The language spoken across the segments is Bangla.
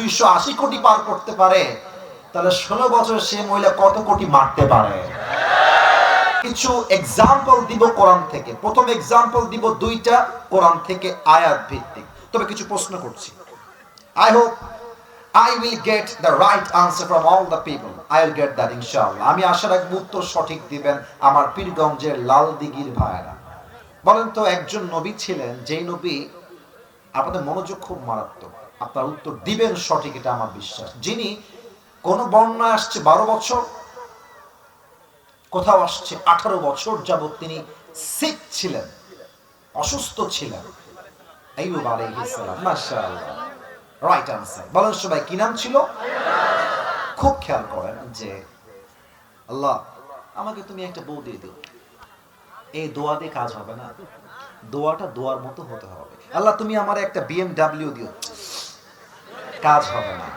দুইশো আশি কোটি পার করতে পারে, তাহলে ষোলো বছর সে মহিলা কত কোটি মারতে পারে? কিছু এক্সাম্পল দিব কোরআন থেকে। প্রথম এক্সাম্পল দিব দুইটা কোরআন থেকে আয়াত ভিত্তিক। তবে কিছু প্রশ্ন করছি। I hope I will get the right answer from all the people I will get that ইনশাআল্লাহ। আমি আশা রাখব উত্তর সঠিক দিবেন আমার পীরগঞ্জের লাল দিঘির ভাইয়েরা বলেন তো, একজন নবী ছিলেন, যেই নবী আপনাদের মনোযোগ খুব মারাত্মক। আপনার উত্তর দিবেন সঠিক, এটা আমার বিশ্বাস। যিনি কোন বর্ণনা আসছে বারো বছর, কোথাও আসছে আঠারো বছর যাবত তিনি সিক ছিলেন, অসুস্থ ছিলেন। রাইট আনসার বলেন সবাই, কি নাম ছিল? খুব খেয়াল করেন যে, আল্লাহ, আমাকে তুমি একটা বউ দিয়ে দিও। এই দোয়া দিয়ে কাজ হবে না। দোয়াটা দোয়ার মতো হতে হবে। আল্লাহ, তুমি আমার একটা বিএমডাব্লিউ দিও। কাজ হবে না।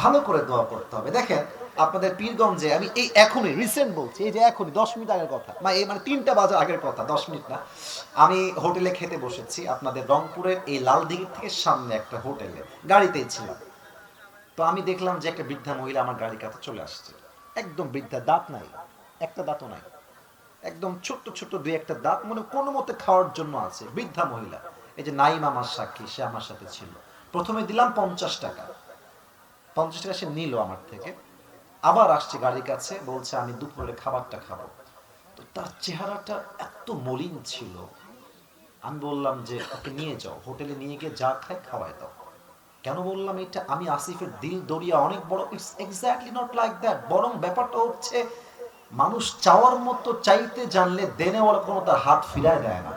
ভালো করে দোয়া করতে হবে। দেখেন, আপনাদের পীরগঞ্জে আমি এই এখনই রিসেন্ট বলছি, এই যে এখনই দশ মিনিট আগের কথা মানে এই মানে তিনটা বাজার আগের কথা, দশ মিনিট না। আমি হোটেলে খেতে বসেছি, আপনাদের রংপুরের এই লালদিঘির থেকে সামনে একটা হোটেলে, গাড়িতেই ছিলাম। তো আমি দেখলাম যে একটা বৃদ্ধা মহিলা আমার গাড়ির কাছে চলে আসছে। একদম বৃদ্ধা দাঁত নাই, একটা দাঁতও নাই। একদম ছোট্ট ছোট্ট দুই একটা দাঁত, মনে কোনো মতে খাওয়ার জন্য আছে। বৃদ্ধা মহিলা, এই যে নাইম আমার সাক্ষী, সে আমার সাথে ছিল। প্রথমে দিলাম পঞ্চাশ টাকা। পঞ্চাশ টাকা সে নিল আমার থেকে। আবার আসছে গাড়ির কাছে, বলছে, আমি দুপুরে খাবারটা খাব। তো তার চেহারাটা এত মলিন ছিল। আমি বললাম যে, ওকে নিয়ে যাও, হোটেলে নিয়ে গিয়ে যা খায় খাওয়াই দাও। কেন বললাম এটা? আমি আসিফের দিল দরিয়া অনেক বড়। It's exactly not like that বরং ব্যাপারটা হচ্ছে, মানুষ চাওয়ার মতো চাইতে জানলে দেনে দেনেওয়ালা কোনো তার হাত ফিরায় দেয় না।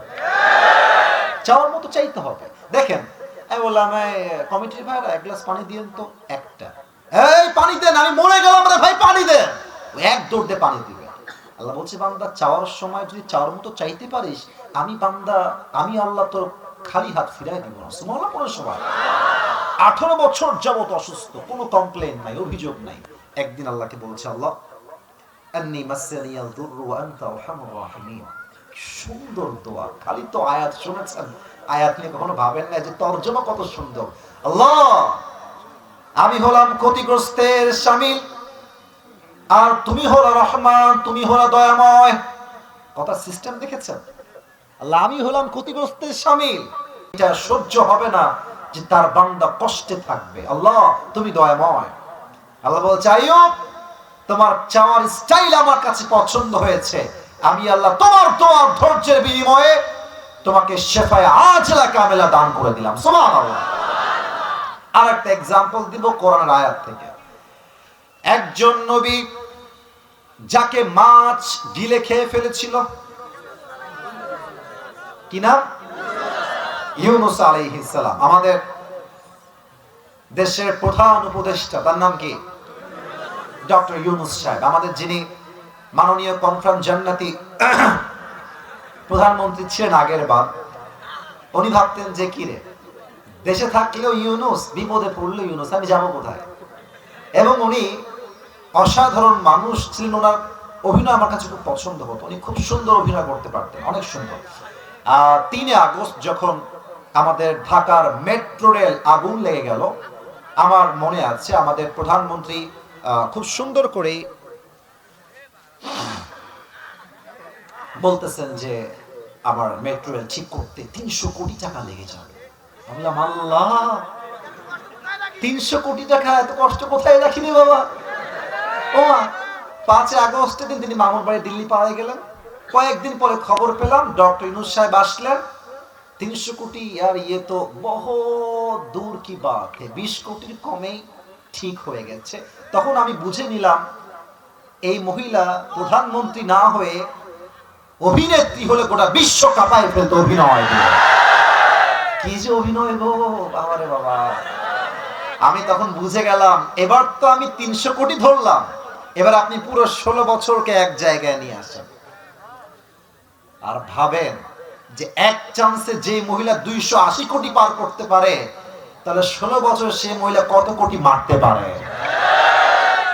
চাওয়ার মতো চাইতে হবে। দেখেন আমি বললাম কমিটির এক গ্লাস পানি দিয়েন তো, একটা। এই, পানি দেন, আমি মরে গেলাম রে ভাই, পানি দেন। এক দৌড় পানি দিবে। আল্লাহ বলছে, বান্দা, চাওয়ার সময় যদি চাওয়ার মতো চাইতে পারিস, আমি বান্দা, আমি আল্লাহ তোর খালি হাত ফিরাই দিব না। কোনো সময় আঠারো বছর যাবত অসুস্থ, কোনো কমপ্লেন নাই, অভিযোগ নাই। একদিন আল্লাহকে বলছে, আল্লাহ সুন্দর দোয়া, খালি তো আয়াত শুনেছেন আয়াত নিয়ে কখনো ভাবেন না যে তর্জমা কত সুন্দর। আল্লাহ, আমি হলাম ক্ষতিগ্রস্তের শামিল আর তুমি হলো রহমান, তুমি হলো দয়াময়। কথা সিস্টেম দেখেছেন? আল্লাহ, আমি হলাম ক্ষতিগ্রস্তের শামিল এটা সহ্য হবে না যে তার বান্দা কষ্টে থাকবে। আল্লাহ, তুমি দয়াময়। আল্লাহ বলছে, আইয়ুব, তোমার চাওয়ার স্টাইল আমার কাছে পছন্দ হয়েছে। আমি আল্লাহ তোমার তোমার ধৈর্যের বিনিময়ে তোমাকে শেফায় আজলা কামেলা দান করে দিলাম, সুবহানাল্লাহ। আর একটা এক্সাম্পল দিব কোরআনের আয়াত থেকে। একজন নবী যাকে মাছ গিলে খেয়ে ফেলেছিল, কি নাম? ইউনুস আলাইহিস সালাম। আমাদের দেশের প্রধান উপদেষ্টা, তার নাম কি? ডক্টর ইউনুস সাহেব। আমাদের যিনি মাননীয় কনফারেন্স জান্নাতি প্রধানমন্ত্রী ছিলেন আগের বার, উনি ভাবতেন যে কি রে? দেশে থাকলেও ইউনুস, বিপদে পড়লে ইউনুস, আমি যাব কোথায়? এবং উনি অসাধারণ মানুষ ছিলেন, ওনার অভিনয় আমার কাছে খুব পছন্দ হতো। উনি খুব সুন্দর অভিনয় করতে পারতেন, অনেক সুন্দর। তিনে আগস্ট যখন আমাদের ঢাকার মেট্রো রেল আগুন লেগে গেল, আমার মনে আছে আমাদের প্রধানমন্ত্রী খুব সুন্দর করে বলতেছেন যে আমার মেট্রো রেল ঠিক করতে তিনশো কোটি টাকা লেগে যাবে। আমি আল্লাহ, তিনশো কোটি টাকা এত কষ্ট কোথায় রাখিনি বাবা? ও পাঁচই আগস্টের দিন তিনি মামুর বাড়ি দিল্লি পাড়ায় গেলেন। কয়েকদিন পরে খবর পেলাম, ডক্টর ইনুস সাহেব আসলেন। তিনশো কোটি আর ইয়ে তো বহু দূর কি বাত বিশ কোটির কমেই ঠিক হয়ে গেছে। তখন আমি বুঝে নিলাম, এই মহিলা প্রধানমন্ত্রী না হয়ে অভিনেত্রী হলে গোটা বিশ্ব কাঁপায় ফেলতো অভিনয় কি যে অভিনয় গো, বাবারে বাবা। আমি তখন বুঝে গেলাম, এবার তো আমি তিনশো কোটি ধরলাম। এবার আপনি পুরো ষোলো বছরকে এক জায়গায় নিয়ে আসেন। আর ভাবেন যে এক চান্সে যে মহিলা দুইশো আশি কোটি পার করতে পারে, তাহলে ষোলো বছর সে মহিলা কত কোটি মারতে পারে?